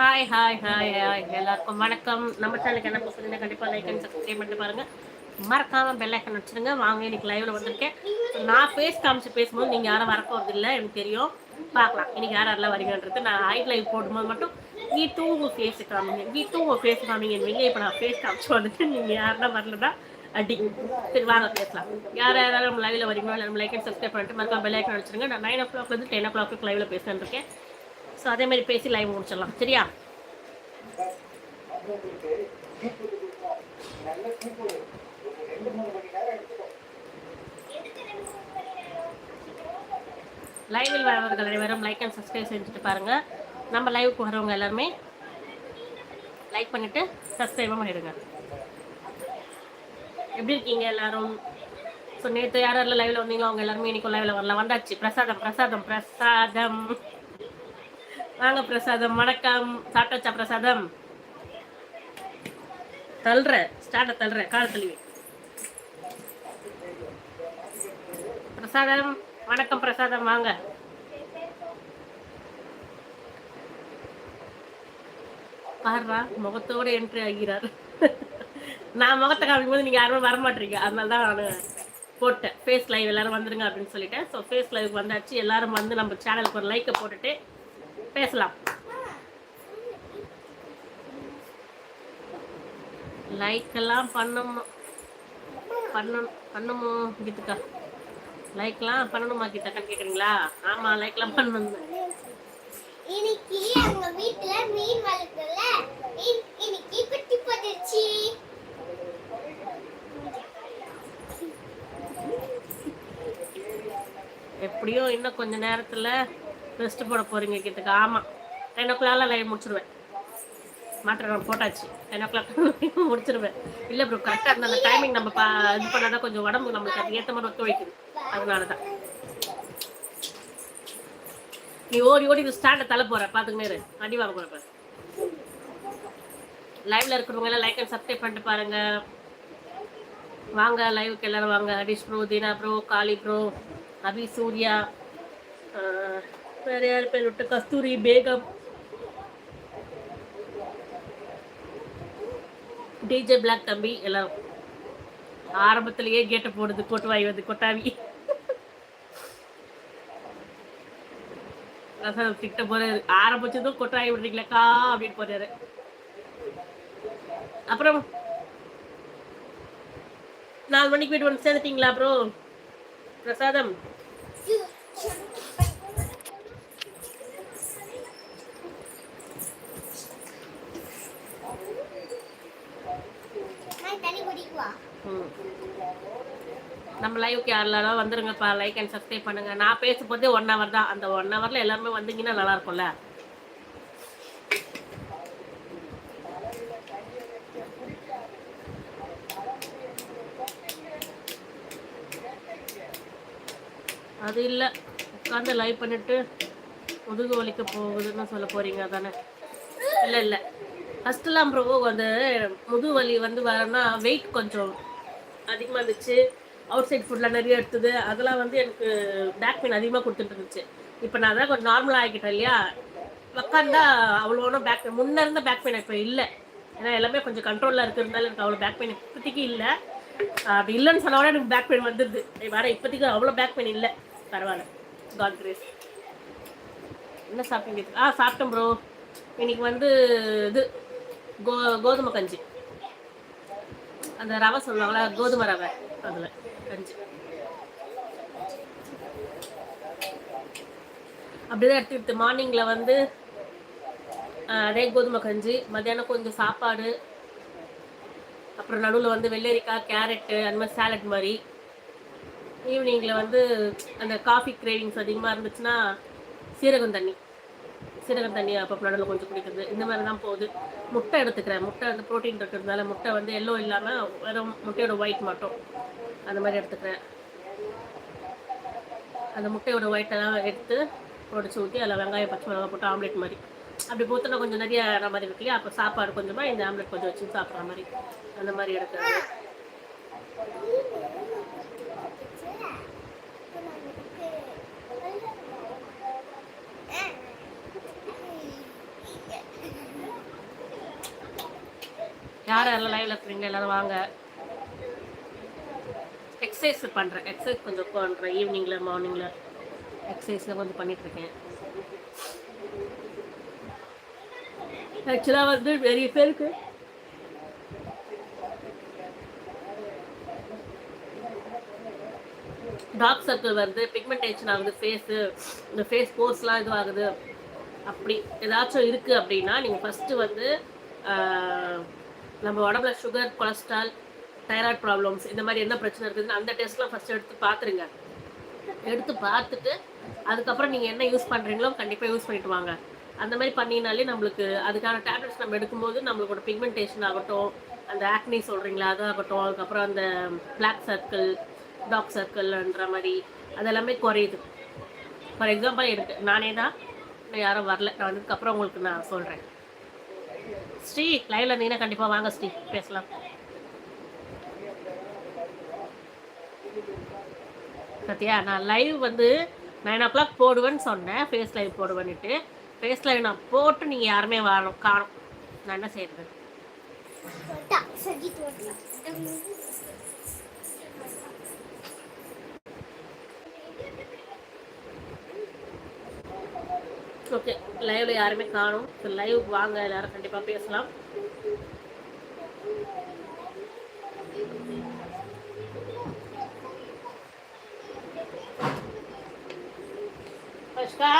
Hi hi hi hi எல்லாருக்கும் வணக்கம். நம்ம சேனலுக்கு என்ன பசங்க கண்டிப்பாக லைக் அண்ட் சப்ஸ்கிரைப் பண்ணிட்டு பாருங்க. மறக்காம பெல் ஐக்கன் வச்சிருங்க வாங்க இன்னைக்கு லைவ்ல வந்திருக்கேன். நான் ஃபேஸ் காமிச்சு பேசும்போது நீங்க யாரும் வர இல்லை. எனக்கு தெரியும். பார்க்கலாம். இன்னைக்கு யார் யாரெல்லாம் வரீங்கன்றது நான் ஹைட் லைவ் போடும்போது மட்டும் நீ தூங்கு ஃபேஸ் காமிங்க. நீ தூங்கு ஃபேஸ் காமிங்க இப்போ நான் ஃபேஸ் காமிச்சு வந்துட்டு நீங்கள் யாருன்னா வரலன்னா அடி. சரி வாங்க பேசலாம். யார் யாராவது நம்ம லைவ்ல வரீங்களோ இல்லை நம்ம லைக் அண்ட் சப்ஸ்கிரைப் பண்ணிட்டு மறக்காம பெல் ஐக்கன் வச்சுருங்க நான் நைன் ஓ கிளாக் வந்து டென் ஓ கிளாக்கு லைவ்ல பேசுகிறேன் இருக்கேன் ஸோ அதே மாதிரி பேசி லைவ் முடிச்சிடலாம். சரியா? லைவில் வரவர்கள் அனைவரும் லைக் அண்ட் சப்ஸ்கிரைப் செஞ்சுட்டு பாருங்க. நம்ம லைவுக்கு வரவங்க எல்லாருமே லைக் பண்ணிவிட்டு சப்ஸ்கிரைபும் பண்ணிடுங்க. எப்படி இருக்கீங்க எல்லாரும்? ஸோ நேற்று யார் யாரில் லைவில் வந்தீங்களோ அவங்க எல்லாருமே இன்னைக்கு லைவில் வரலாம். வந்தாச்சு. பிரசாதம் பிரசாதம் பிரசாதம். வாங்க பிரசாதம் வணக்கம். சாப்பிட்டாச்சா பிரசாதம்? தள்ளுற ஸ்டார்ட்டை தள்ளுற கால தள்ளுவி. பிரசாதம் வணக்கம் பிரசாதம் வாங்க. பாருடா முகத்தோட என்ட்ரி ஆகிறார். நான் முகத்தை காமிக்கும் போது நீங்க யாருமே வரமாட்டீங்க. அதனால தான் நான் போட்டேன். ஃபேஸ் லைவ் எல்லாரும் வந்துருங்க அப்படின்னு சொல்லிட்டேன். ஸோ ஃபேஸ் லைவ் வந்தாச்சு. எல்லாரும் வந்து நம்ம சேனலுக்கு ஒரு லைக்கை போட்டுட்டு பேசலாம். லைக் எல்லாம் பண்ணணும் பண்ணணும் பண்ணுமோ கீதுக்கா. லைக்லாம் பண்ணணுமா கீதாக்கா கேக்குறீங்களா? ஆமா லைக்லாம் பண்ணணும். இன்னைக்கு அவங்க வீட்ல மீன் வளர்க்கல. இன்னைக்கு குட்டி போட்டுருச்சு. எப்படியோ இன்னும் கொஞ்ச நேரத்துல ரெஸ்ட் போட போறீங்க கீதுக்கா ஆமா. டென் ஓ கிளாக்லாம் லைவ் முடிச்சிருவேன். மாற்றம் போட்டாச்சு. டென் ஓ கிளாக் முடிச்சிருவேன். இல்லை ப்ரோ கரெக்டாக இருந்த அந்த டைமிங் நம்ம பா இது பண்ணாதான் கொஞ்சம் உடம்பு நம்மளுக்கு அது ஏற்ற மாதிரி ஒத்துழைக்குது அதனால தான் நீ ஓடி ஓடி இந்த ஸ்டாண்டை தலை போற. பாத்துக்கினே இரு. அடி வாங்க போகிற பாரு. லைவ்ல இருக்கிறவங்க எல்லாம் லைக் அண்ட் சப்ஸ்கிரைப் பண்ணிட்டு பாருங்க. வாங்க லைவுக்கு எல்லாரும் வாங்க. Harish bro Deena bro Kali bro Abhi Surya ஆஹ், வேற யார் பேர் விட்டு? கஸ்தூரி பேகம். டிஜே பிளாக் தம்பி எல்லாம் ஆரம்பத்திலேயே கேட்ட போடுது கொட்டுவாய் வந்து கொட்டாவி. ரசம் திட்ட போறாரு. ஆரம்பிச்சதும் கொட்டாய் விடுறீங்களேக்கா அப்படின்னு போறாரு. அப்புறம் நாலு மணிக்கு வீட்டு வந்து சேர்ந்துட்டீங்களா அப்புறம் பிரசாதம்? நம்ம லைவுக்கு யாரெல்லாம் வந்துருங்கப்பா லைக் அண்ட் சப்ஸ்கிரைப் பண்ணுங்க. நான் பேசும்போதே ஒன் ஹவர் தான். அந்த ஒன் ஹவர்ல எல்லாருமே வந்தீங்கன்னா நல்லா இருக்கும்ல? அது இல்லை. உட்காந்து லைவ் பண்ணிட்டு முதுகு வலிக்க போகுதுன்னு சொல்ல போறீங்க தானே இல்லை இல்லை. ஃபஸ்ட்டுலாம் ப்ரோ வந்து முதுகு வலி வந்து வரனா வெயிட் கொஞ்சம் அதிகமாக இருந்துச்சு. அவுட் சைட் ஃபுட்லாம் நிறைய எடுத்தது. அதெல்லாம் வந்து எனக்கு பேக் பெயின் அதிகமாக கொடுத்துட்டு இருந்துச்சு. இப்போ நான் அதான் கொஞ்சம் நார்மலாக ஆகிக்கிட்டேன் இல்லையா? உட்காந்தா அவ்வளோ ஒன்றும் பேக் பெயின் முன்ன இருந்த பேக் பெயின் இப்போ இல்லை. ஏன்னா எல்லாமே கொஞ்சம் கண்ட்ரோலில் இருக்கிறதுனால எனக்கு அவ்வளோ பேக் பெயின் இப்போதைக்கு இல்லை. அப்படி இல்லைன்னு சொன்ன எனக்கு பேக் பெயின் வந்துடுது வேற இப்போதைக்கு அவ்வளோ பேக் பெயின் இல்லை. பரவாயில்ல. காட் கிரேஸ் என்ன சாப்பிட்டீங்க? ஆ சாப்பிட்டேன் ப்ரோ இன்னைக்கு வந்து இது கோ கோதுமை கஞ்சி. அந்த ரவை சொல்லுவாங்களா கோதுமை ரவை அதில். கஞ்சி. அப்படிதான் எடுத்துக்கிட்டு மார்னிங்கில் வந்து அதே கோதுமை கஞ்சி மத்தியானம் கொஞ்சம் சாப்பாடு அப்புறம் நடுவில் வந்து வெள்ளரிக்காய் கேரட்டு அந்த மாதிரி சாலட் மாதிரி. ஈவினிங்கில் வந்து அந்த காஃபி கிரேவிங்ஸ் அதிகமாக இருந்துச்சுன்னா சீரகம் தண்ணி. சீரகம் தண்ணி அப்போ நடுவில் கொஞ்சம் குடிக்கிறது. இந்த மாதிரி தான் போகுது. முட்டை எடுத்துக்கிறேன். முட்டை வந்து ப்ரோட்டீன் இருக்கிறதுனால முட்டை வந்து எல்லோ இல்லாமல் வெறும் முட்டையோட ஒயிட் மட்டும். அந்த மாதிரி எடுத்துக்கிறேன். அந்த முட்டையோட ஒயிட்டெல்லாம் எடுத்து உடச்சி ஊற்றி அதில் வெங்காயம் பச்சை மிளகாய் போட்டு ஆம்லேட் மாதிரி. அப்படி போத்தோன்னா கொஞ்சம் நிறைய மாதிரி இருக்கு இல்லையா? அப்போ சாப்பாடு கொஞ்சமாக இந்த ஆம்லேட் கொஞ்சம் வச்சு சாப்பிட்ற மாதிரி. அந்த மாதிரி எடுக்கிறது. யார் யாரெல்லாம் லைவ்ல இருக்கிறீங்க எல்லாரும் வாங்க. எக்ஸசைஸ் பண்ணுறேன் எக்ஸசைஸ் கொஞ்சம் பண்ணுறேன் ஈவினிங்கில் மார்னிங்கில் எக்ஸசைஸில் கொஞ்சம் பண்ணிட்டு இருக்கேன். ஆக்சுவலாக வந்து நிறைய பேருக்கு டார்க் சர்க்கிள் வருது பிக்மெண்டேஷன் ஆகுது ஃபேஸு இந்த ஃபேஸ் போர்ஸ்லாம் இதுவாகுது. அப்படி ஏதாச்சும் இருக்குது அப்படின்னா நீங்கள் ஃபஸ்ட்டு வந்து நம்ம உடம்புல சுகர் கொலஸ்ட்ரால் தைராய்ட் ப்ராப்ளம்ஸ் இந்த மாதிரி என்ன பிரச்சனை இருக்குதுன்னு அந்த டெஸ்ட்லாம் ஃபஸ்ட்டு எடுத்து பார்த்துருங்க எடுத்து பார்த்துட்டு அதுக்கப்புறம் நீங்கள் என்ன யூஸ் பண்ணுறீங்களோ கண்டிப்பாக யூஸ் பண்ணிட்டு வாங்க. அந்த மாதிரி பண்ணினாலே நம்மளுக்கு அதுக்கான டேப்லெட்ஸ் நம்ம எடுக்கும்போது நம்மளோட பிக்மெண்டேஷன் ஆகட்டும் அந்த ஆக்னி சொல்கிறீங்களா அதாகட்டும் அதுக்கப்புறம் அந்த பிளாக் சர்க்கிள் டார்க் சர்க்கிள்ன்ற மாதிரி அதெல்லாமே குறையுது. ஃபார் எக்ஸாம்பிள் எடுத்து நானே தான் யாரும் வரல. நான் வந்ததுக்கப்புறம் உங்களுக்கு நான் சொல்கிறேன் ஸ்ரீ லைவ்ல நீனா கண்டிப்பாக வாங்க ஸ்ரீ பேசலாம். சத்யா நான் லைவ் வந்து நைன் ஓ கிளாக் போடுவேன்னு சொன்னேன். ஃபேஸ் லைவ் போடுவேன்னுட்டு. ஃபேஸ் லைவ் நான் போட்டு நீங்கள் யாருமே வரணும் காணும். நான் என்ன செய்யறது ஓகே லைவ்ல யாருமே காணும். லைவ் வாங்க எல்லாரும் கண்டிப்பாக பேசலாம். அஷ்கா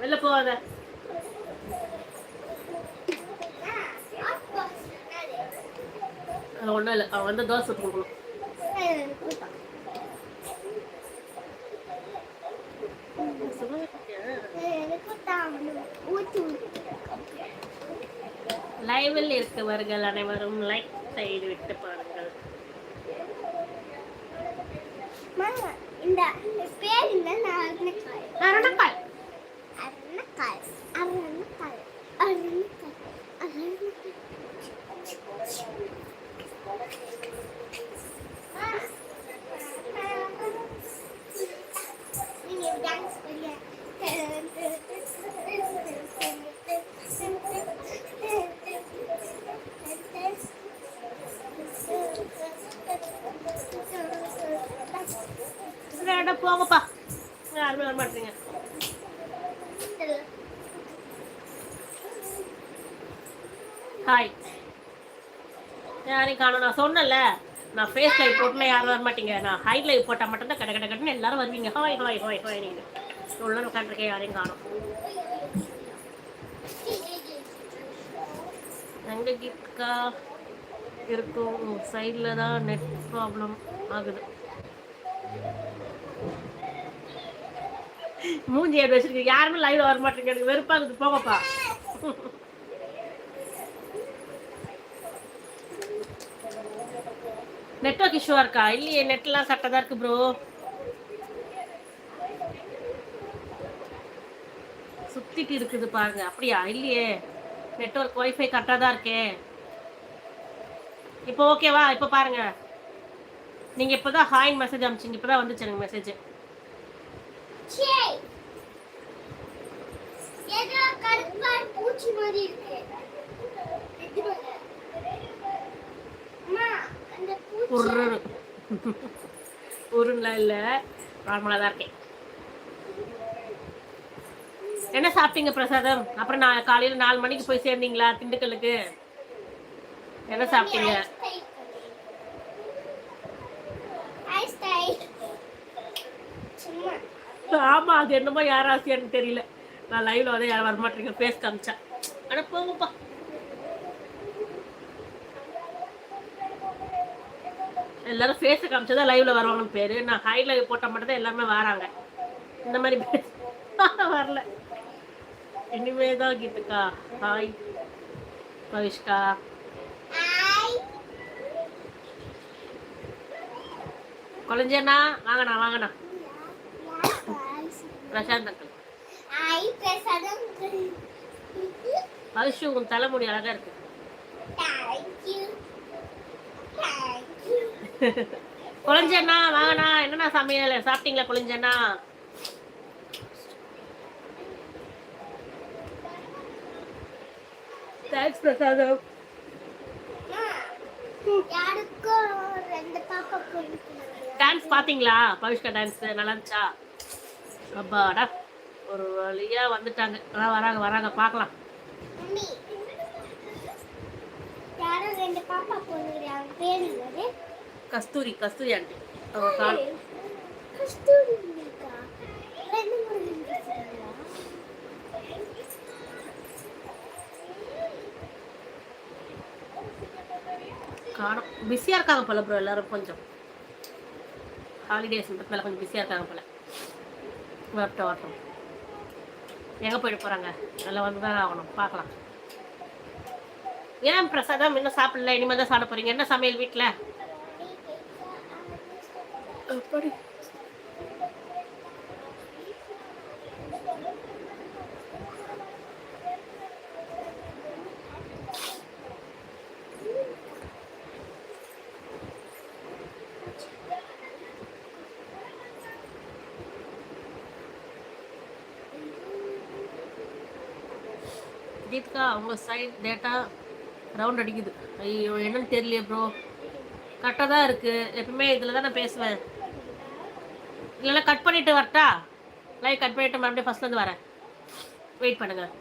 வெளில போகாத. ஒன்றும் இல்லை. அவன் வந்து தோசை கொடுக்கணும். லைவில் இருக்கவர்கள் அனைவரும் லைக் செய்து விட்டு பாருங்கள். இந்த பேர் என்ன? நான் போங்கப்பா யாருமே வர மாட்டீங்க ஹாய் யாரையும் காணும். நான் சொன்னேன்ல நான் ஃபேஸ் லைவ் போட்டுனா யாரும் வர மாட்டீங்க. நான் ஹை லைவ் போட்டால் மட்டும்தான் கடை கடை கடன்னு எல்லாரும் வருவீங்க. ஹாய் ஹாய் ஹாய் ஹாய் நீங்கள் உள்ள உட்காந்துருக்கேன் யாரையும் காணும். எங்கே கீத்கா இருக்கும் சைடில் தான் நெட் ப்ராப்ளம் ஆகுது. மூஞ்சி எடுத்து வச்சிருக்கீங்க யாருமே லைவ்ல வர மாட்டேங்க எனக்கு வெறுப்பாகுது போங்கப்பா. நெட்ஒர்க் இஷ்யூவா இருக்கா? இல்லையே நெட்லாம் கரெக்டாக தான் இருக்கு ப்ரோ சுத்திட்டு இருக்குது பாருங்க. அப்படியா? இல்லையே. நெட்ஒர்க் ஒய்ஃபை கரெக்டாக தான் இருக்கே. இப்போ ஓகேவா இப்போ பாருங்க. நீங்க இப்போதான் ஹாய் மெசேஜ் அனுப்பிச்சிங்க இப்போதான் வந்துச்சு எனக்கு மெசேஜ் பூச்சி மாதிரி இருக்கு இல்லை. நார்மலாக தான் இருக்கேன். என்ன சாப்பிட்டீங்க பிரசாதம்? அப்புறம் நான் காலையில் நாலு மணிக்கு போய் சேர்ந்தீங்களா திண்டுக்கல்லுக்கு? என்ன சாப்பிட்டீங்க? ஆமா அது என்னமோ யார் ஆசையான்னு தெரியல. நான் லைவ்ல வந்து யாரும் வரமாட்டீங்க பேஸ் காமிச்சா. அட போங்கப்பா. எல்லாரும் ஃபேஸை காமிச்சா தான் லைவ்ல வருவாங்கன்னு பேரு. நான் ஹை லைவ் போட்டால் மட்டும் தான் எல்லாருமே வராங்க. இந்த மாதிரி வரல. இனிமே தான் கீதுக்கா ஹாய் பவிஷ்கா. ஐ கொலஞ்சேண்ணா வாங்கண்ணா வாங்கண்ணா. பிரசாந்த் அங்கிள் பவிஷு உன் தலைமுடி அழகா இருக்கு. குழஞ்சண்ணா வாங்கண்ணா. என்னண்ணா சமையல் சாப்பிட்டீங்களா குழஞ்சண்ணா? தேங்க்ஸ் பிரசாதம் டான்ஸ் பாத்தீங்களா பவிஷ்கா டான்ஸ் நல்லா இருந்துச்சா? அப்பாடா ஒரு வழியா வந்துட்டாங்க. அதான் வராங்க வராங்க பார்க்கலாம். கஸ்தூரி கஸ்தூரி ஆண்டி அவங்க கால்? காணும். பிஸியாக இருக்காங்க போல ப்ரோ எல்லாரும் கொஞ்சம். ஹாலிடேஸ்ன்றதுனால கொஞ்சம் பிஸியாக இருக்காங்க போல. வரட்டும் வரட்டும். எங்கே போயிட்டு போகிறாங்க நல்லா வந்து தான் ஆகணும். பார்க்கலாம். ஏன் பிரசாதம்? இன்னும் சாப்பிடல. இனிமேல் தான் சாப்பிட போகிறீங்க என்ன சமையல் வீட்டில் அப்படி. தீபிகா அவங்க சைட் டேட்டா ரவுண்ட் அடிக்குது. ஐயோ என்னன்னு தெரியலையே ப்ரோ கரெக்டாக தான் இருக்குது எப்பவுமே இதில் தான் நான் பேசுவேன். இல்லைன்னா கட் பண்ணிவிட்டு வரட்டா? லைவ் கட் பண்ணிவிட்டு மறுபடியும் ஃபஸ்ட்லேருந்து வரேன். வெயிட் பண்ணுங்கள்